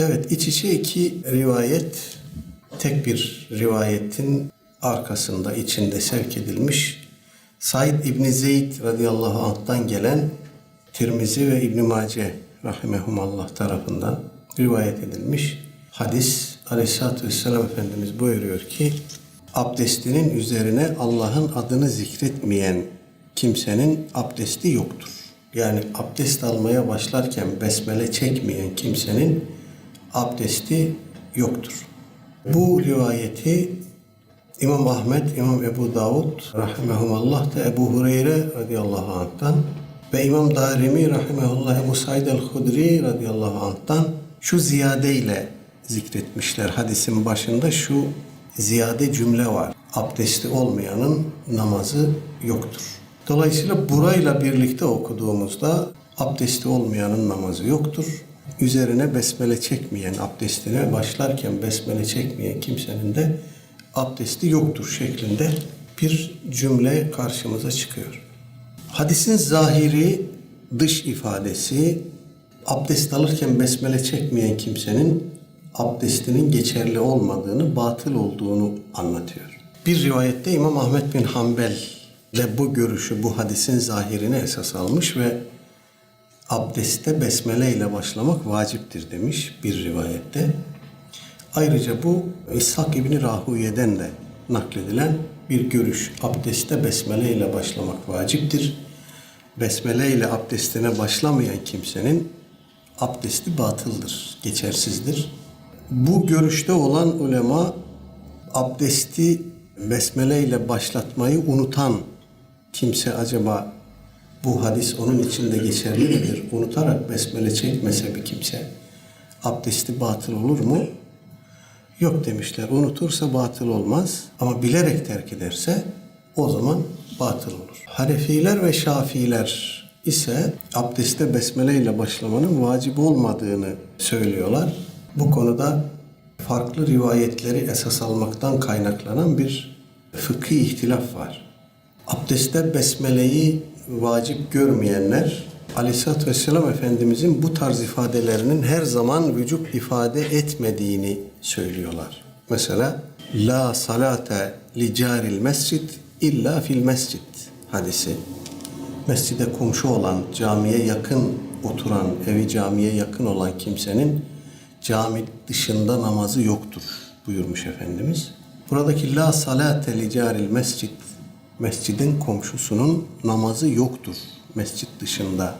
Evet, iç içe iki rivayet, tek bir rivayetin arkasında, içinde sevk edilmiş. Said İbni Zeyd radıyallahu anh'tan gelen Tirmizi ve İbn Mace rahimehumallah tarafından rivayet edilmiş. Hadis Aleyhisselatü Vesselam Efendimiz buyuruyor ki abdestinin üzerine Allah'ın adını zikretmeyen kimsenin abdesti yoktur. Yani abdest almaya başlarken besmele çekmeyen kimsenin abdesti yoktur. Bu rivayeti İmam Ahmet, İmam Ebu Davud rahimehumallah da Ebu Hureyre radıyallahu anh'tan ve İmam Darimi rahimehullah Ebu Said el-Hudri radıyallahu anh'tan şu ziyadeyle zikretmişler. Hadisin başında şu ziyade cümle var. Abdesti olmayanın namazı yoktur. Dolayısıyla burayla birlikte okuduğumuzda abdesti olmayanın namazı yoktur. Üzerine besmele çekmeyen, abdestine başlarken besmele çekmeyen kimsenin de abdesti yoktur şeklinde bir cümle karşımıza çıkıyor. Hadisin zahiri dış ifadesi abdest alırken besmele çekmeyen kimsenin abdestinin geçerli olmadığını, batıl olduğunu anlatıyor. Bir rivayette İmam Ahmet bin Hanbel de bu görüşü, bu hadisin zahirini esas almış ve abdeste besmele ile başlamak vaciptir demiş bir rivayette. Ayrıca bu İshak İbni Rahuye'den de nakledilen bir görüş. Abdeste besmele ile başlamak vaciptir. Besmele ile abdestine başlamayan kimsenin abdesti batıldır, geçersizdir. Bu görüşte olan ulema abdesti besmele ile başlatmayı unutan kimse acaba bu hadis onun içinde geçerli midir? Unutarak besmele çekmese bir kimse abdesti batıl olur mu? Yok demişler. Unutursa batıl olmaz ama bilerek terk ederse o zaman batıl olur. Hanefiler ve Şafiiler ise abdeste besmele ile başlamanın vacip olmadığını söylüyorlar. Bu konuda farklı rivayetleri esas almaktan kaynaklanan bir fıkhi ihtilaf var. Abdeste besmeleyi vacip görmeyenler Aleyhisselatü Vesselam Efendimizin bu tarz ifadelerinin her zaman vücut ifade etmediğini söylüyorlar. Mesela La salate li caril mescid illa fil mescid hadisi. Mescide komşu olan, camiye yakın oturan, evi camiye yakın olan kimsenin cami dışında namazı yoktur buyurmuş Efendimiz. Buradaki la salate li caril mescid mescidin komşusunun namazı yoktur mescit dışında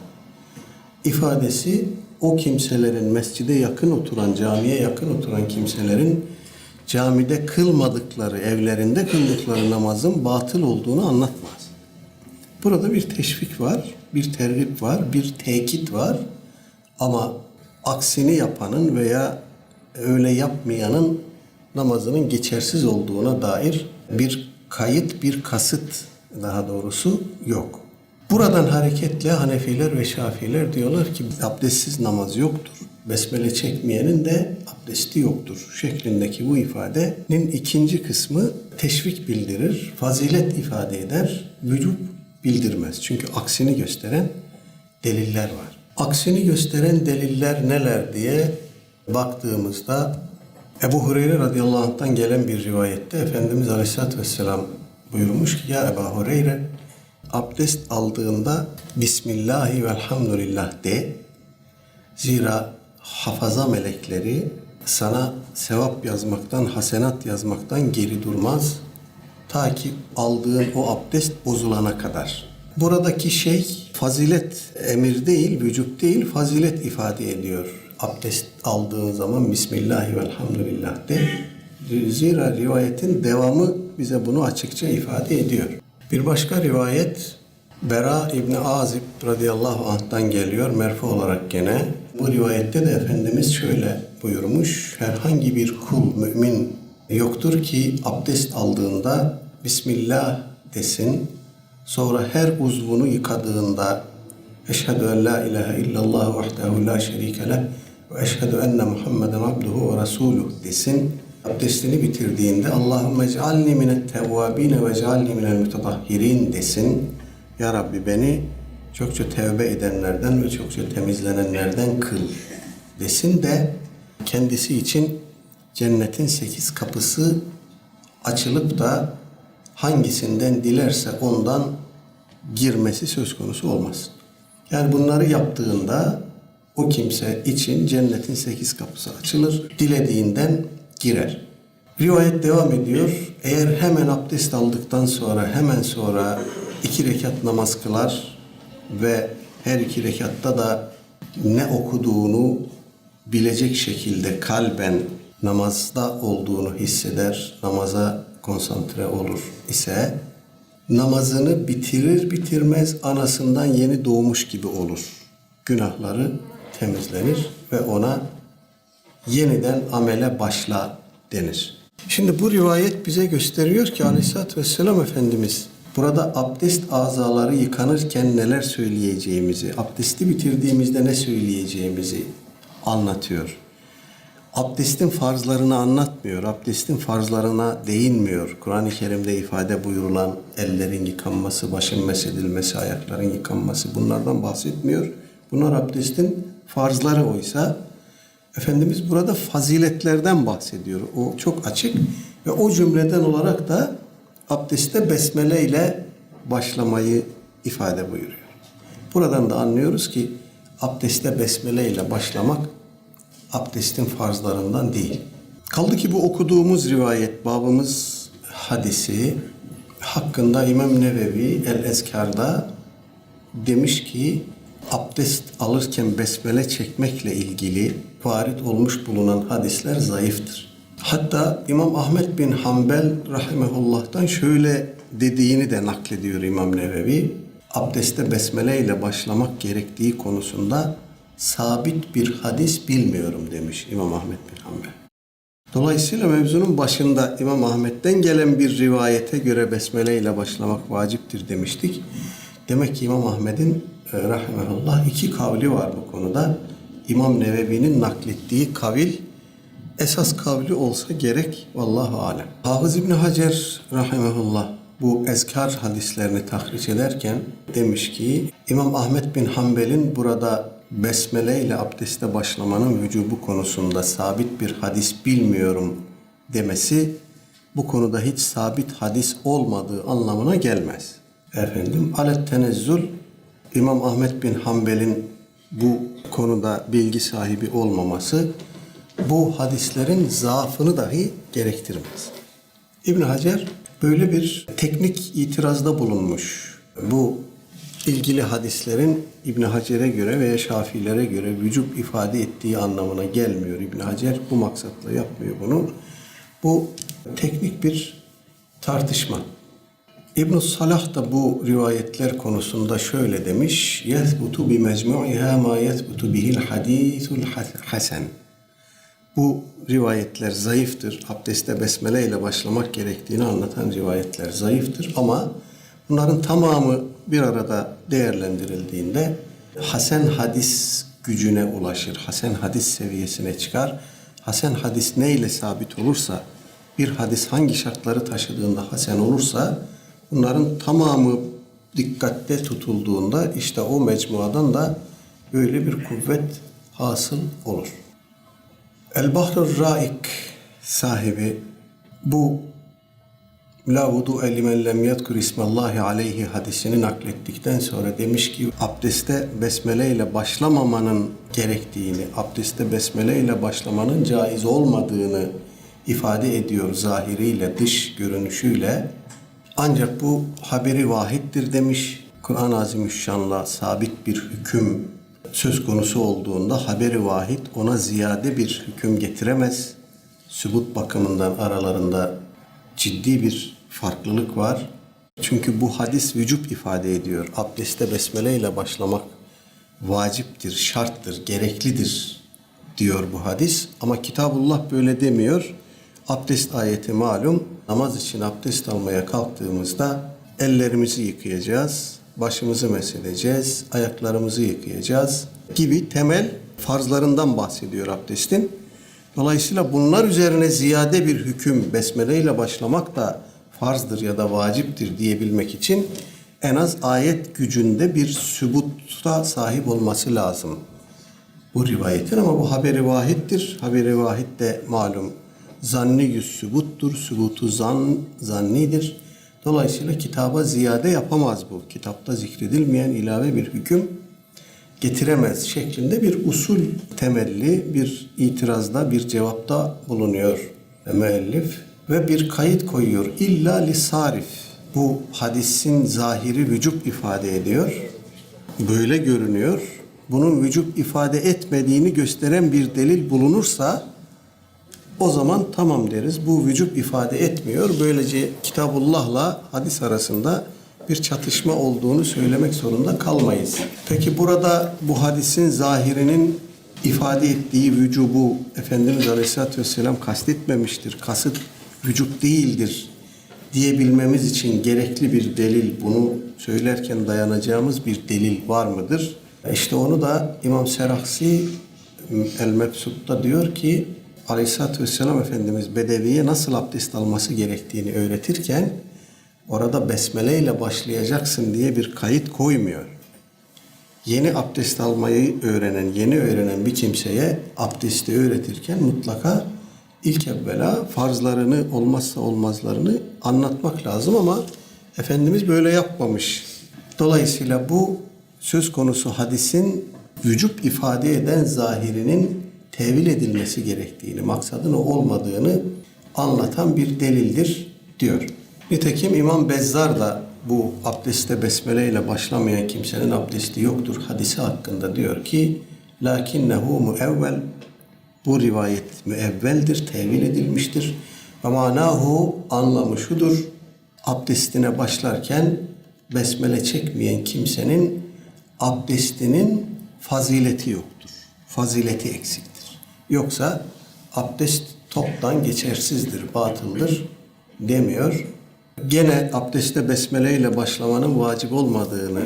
ifadesi o kimselerin mescide yakın oturan, camiye yakın oturan kimselerin camide kılmadıkları, evlerinde kıldıkları namazın batıl olduğunu anlatmaz. Burada bir teşvik var, bir tergip var, bir tekit var. Ama aksini yapanın veya öyle yapmayanın namazının geçersiz olduğuna dair bir kayıt, bir kasıt daha doğrusu yok. Buradan hareketle Hanefiler ve Şafiler diyorlar ki abdestsiz namaz yoktur. Besmele çekmeyenin de abdesti yoktur şeklindeki bu ifadenin ikinci kısmı teşvik bildirir, fazilet ifade eder, vücut bildirmez. Çünkü aksini gösteren deliller var. Aksini gösteren deliller neler diye baktığımızda Ebu Hureyre radıyallahu anh'tan gelen bir rivayette Efendimiz aleyhissalatü vesselam buyurmuş ki ya Ebu Hureyre abdest aldığında Bismillahi velhamdülillah de. Zira hafaza melekleri sana sevap yazmaktan, hasenat yazmaktan geri durmaz. Ta ki aldığın o abdest bozulana kadar. Buradaki şey fazilet emir değil, vücut değil, fazilet ifade ediyor. Abdest aldığın zaman Bismillahi velhamdülillah de. Zira rivayetin devamı bize bunu açıkça ifade ediyor. Bir başka rivayet Bera İbni Azib radıyallahu anh'tan geliyor merfu olarak gene. Bu rivayette de Efendimiz şöyle buyurmuş. Herhangi bir kul mümin yoktur ki abdest aldığında Bismillah desin. Sonra her uzvunu yıkadığında Eşhedü en la ilahe illallah vahdehu la şerike leh ve eşhedü enne Muhammeden abduhu ve resuluh desin. Abdestini bitirdiğinde Allahümme ec'alni minet tevvabine ve ec'alni minel mütetahhirin desin. Ya Rabbi beni çokça tevbe edenlerden ve çokça temizlenenlerden kıl desin de kendisi için cennetin sekiz kapısı açılıp da hangisinden dilerse ondan girmesi söz konusu olmaz. Yani bunları yaptığında o kimse için cennetin sekiz kapısı açılır. Dilediğinden girer. Rivayet devam ediyor. Eğer hemen abdest aldıktan sonra hemen sonra iki rekat namaz kılar ve her iki rekatta da ne okuduğunu bilecek şekilde kalben namazda olduğunu hisseder, namaza konsantre olur ise namazını bitirir bitirmez anasından yeni doğmuş gibi olur. Günahları temizlenir ve ona yeniden amele başla denir. Şimdi bu rivayet bize gösteriyor ki Aleyhisselatü Vesselam Efendimiz burada abdest azaları yıkanırken neler söyleyeceğimizi, abdesti bitirdiğimizde ne söyleyeceğimizi anlatıyor. Abdestin farzlarını anlatmıyor, abdestin farzlarına değinmiyor. Kur'an-ı Kerim'de ifade buyurulan ellerin yıkanması, başın mesedilmesi, ayakların yıkanması bunlardan bahsetmiyor. Bunlar abdestin farzları oysa Efendimiz burada faziletlerden bahsediyor. O çok açık ve o cümleden olarak da abdeste besmele ile başlamayı ifade buyuruyor. Buradan da anlıyoruz ki abdeste besmele ile başlamak abdestin farzlarından değil. Kaldı ki bu okuduğumuz rivayet, babımız hadisi hakkında İmam Nevevi El-Ezkar'da demiş ki abdest alırken besmele çekmekle ilgili varit olmuş bulunan hadisler zayıftır. Hatta İmam Ahmet bin Hanbel rahimehullah'tan şöyle dediğini de naklediyor İmam Nevevi. Abdeste besmele ile başlamak gerektiği konusunda sabit bir hadis bilmiyorum demiş İmam Ahmet bin Hanbel. Dolayısıyla mevzunun başında İmam Ahmet'ten gelen bir rivayete göre besmele ile başlamak vaciptir demiştik. Demek ki İmam Ahmet'in e, rahmetullah iki kavli var bu konuda. İmam Nevevi'nin naklettiği kavil esas kavli olsa gerek vallahu alem. Hafız İbni Hacer rahimehullah bu ezkar hadislerini tahriş ederken demiş ki İmam Ahmet bin Hanbel'in burada besmele ile abdeste başlamanın vücubu konusunda sabit bir hadis bilmiyorum demesi bu konuda hiç sabit hadis olmadığı anlamına gelmez. Efendim alet tenezzül İmam Ahmet bin Hanbel'in bu konuda bilgi sahibi olmaması bu hadislerin zaafını dahi gerektirmez. İbn Hacer böyle bir teknik itirazda bulunmuş. Bu ilgili hadislerin İbn Hacer'e göre veya Şafilere göre vücub ifade ettiği anlamına gelmiyor. İbn Hacer bu maksatla yapmıyor bunu. Bu teknik bir tartışma ibn Salah da bu rivayetler konusunda şöyle demiş. Yethbutu bi mecmu'iha ma yethbutu bihil hadisul hasen. Bu rivayetler zayıftır. Abdeste besmele ile başlamak gerektiğini anlatan rivayetler zayıftır ama bunların tamamı bir arada değerlendirildiğinde Hasen hadis gücüne ulaşır. Hasen hadis seviyesine çıkar. Hasen hadis ne ile sabit olursa, bir hadis hangi şartları taşıdığında hasen olursa bunların tamamı dikkatte tutulduğunda işte o mecmuadan da böyle bir kuvvet hasıl olur. El-Bahrur Raik sahibi bu La vudu limen lem yedkur ismallahi aleyhi hadisini naklettikten sonra demiş ki abdeste besmele ile başlamamanın gerektiğini, abdeste besmele ile başlamanın caiz olmadığını ifade ediyor zahiriyle, dış görünüşüyle. Ancak bu haberi vahittir demiş. Kur'an-ı Azimüşşan'la sabit bir hüküm söz konusu olduğunda haberi vahid ona ziyade bir hüküm getiremez. Sübut bakımından aralarında ciddi bir farklılık var. Çünkü bu hadis vücut ifade ediyor. Abdeste besmele ile başlamak vaciptir, şarttır, gereklidir diyor bu hadis. Ama Kitabullah böyle demiyor. Abdest ayeti malum. Namaz için abdest almaya kalktığımızda ellerimizi yıkayacağız, başımızı mesedeceğiz, ayaklarımızı yıkayacağız gibi temel farzlarından bahsediyor abdestin. Dolayısıyla bunlar üzerine ziyade bir hüküm besmele ile başlamak da farzdır ya da vaciptir diyebilmek için en az ayet gücünde bir sübutta sahip olması lazım. bu rivayetin ama bu haberi vahittir. Haberi vahid de malum zanni yüz sübuttur. Sübutu zan, zannidir. Dolayısıyla kitaba ziyade yapamaz bu. Kitapta zikredilmeyen ilave bir hüküm getiremez şeklinde bir usul temelli bir itirazda, bir cevapta bulunuyor müellif ve bir kayıt koyuyor. İlla lisarif. Bu hadisin zahiri vücub ifade ediyor. Böyle görünüyor. Bunun vücub ifade etmediğini gösteren bir delil bulunursa o zaman tamam deriz. Bu vücub ifade etmiyor. Böylece Kitabullah'la hadis arasında bir çatışma olduğunu söylemek zorunda kalmayız. Peki burada bu hadisin zahirinin ifade ettiği vücubu Efendimiz Aleyhisselatü Vesselam kastetmemiştir. Kasıt vücut değildir diyebilmemiz için gerekli bir delil, bunu söylerken dayanacağımız bir delil var mıdır? İşte onu da İmam Seraksi El-Mebsut'ta diyor ki Aleyhisselatü Vesselam Efendimiz Bedevi'ye nasıl abdest alması gerektiğini öğretirken orada besmele ile başlayacaksın diye bir kayıt koymuyor. Yeni abdest almayı öğrenen, yeni öğrenen bir kimseye abdesti öğretirken mutlaka ilk evvela farzlarını, olmazsa olmazlarını anlatmak lazım ama Efendimiz böyle yapmamış. Dolayısıyla bu söz konusu hadisin vücut ifade eden zahirinin tevil edilmesi gerektiğini, maksadın o olmadığını anlatan bir delildir diyor. Nitekim İmam Bezzar da bu abdeste besmele ile başlamayan kimsenin abdesti yoktur hadisi hakkında diyor ki lakinnehu muevvel bu rivayet müevveldir, tevil edilmiştir. Ve manahu anlamı şudur. Abdestine başlarken besmele çekmeyen kimsenin abdestinin fazileti yoktur. Fazileti eksiktir. Yoksa abdest toptan geçersizdir, batıldır demiyor. Gene abdeste besmele ile başlamanın vacip olmadığını,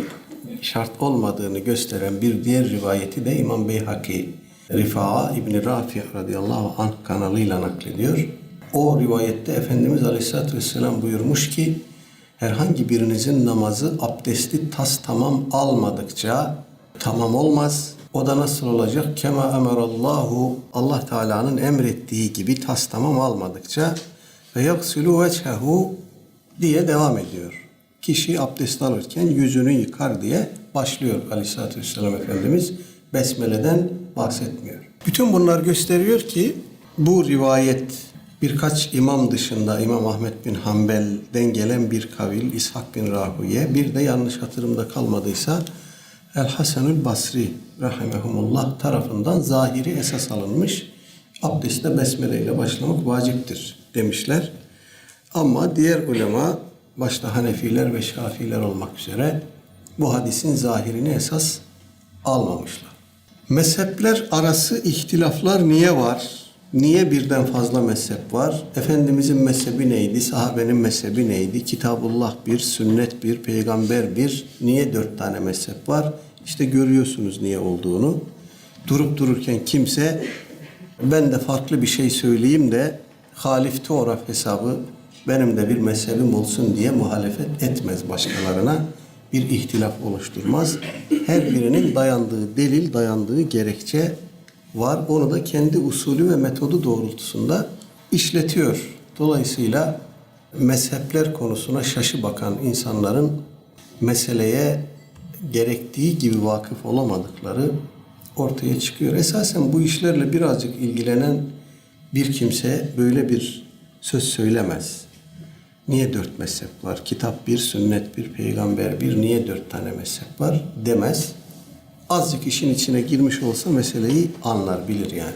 şart olmadığını gösteren bir diğer rivayeti de İmam Beyhaki Rifa'a İbni Rafi radıyallahu anh kanalıyla naklediyor. O rivayette Efendimiz Aleyhisselatü Vesselam buyurmuş ki herhangi birinizin namazı abdesti tas tamam almadıkça tamam olmaz. O da nasıl olacak? Kema emerallahu Allah Teala'nın emrettiği gibi tas tamam almadıkça ve yaksilu vechehu diye devam ediyor. Kişi abdest alırken yüzünü yıkar diye başlıyor Aleyhisselatü Vesselam Efendimiz. Besmele'den bahsetmiyor. Bütün bunlar gösteriyor ki bu rivayet birkaç imam dışında İmam Ahmet bin Hanbel'den gelen bir kavil İshak bin Rahuye bir de yanlış hatırımda kalmadıysa El Hasanül Basri rahimehumullah tarafından zahiri esas alınmış. Abdeste besmele ile başlamak vaciptir demişler. Ama diğer ulema başta Hanefiler ve Şafiler olmak üzere bu hadisin zahirini esas almamışlar. Mezhepler arası ihtilaflar niye var? Niye birden fazla mezhep var? Efendimizin mezhebi neydi? Sahabenin mezhebi neydi? Kitabullah bir, sünnet bir, peygamber bir. Niye dört tane mezhep var? İşte görüyorsunuz niye olduğunu. Durup dururken kimse ben de farklı bir şey söyleyeyim de halif toraf hesabı benim de bir mezhebim olsun diye muhalefet etmez başkalarına. Bir ihtilaf oluşturmaz. Her birinin dayandığı delil, dayandığı gerekçe var. Onu da kendi usulü ve metodu doğrultusunda işletiyor. Dolayısıyla mezhepler konusuna şaşı bakan insanların meseleye gerektiği gibi vakıf olamadıkları ortaya çıkıyor. Esasen bu işlerle birazcık ilgilenen bir kimse böyle bir söz söylemez. Niye dört mezhep var? Kitap bir, sünnet bir, peygamber bir, niye dört tane mezhep var demez. Azıcık işin içine girmiş olsa meseleyi anlar, bilir yani.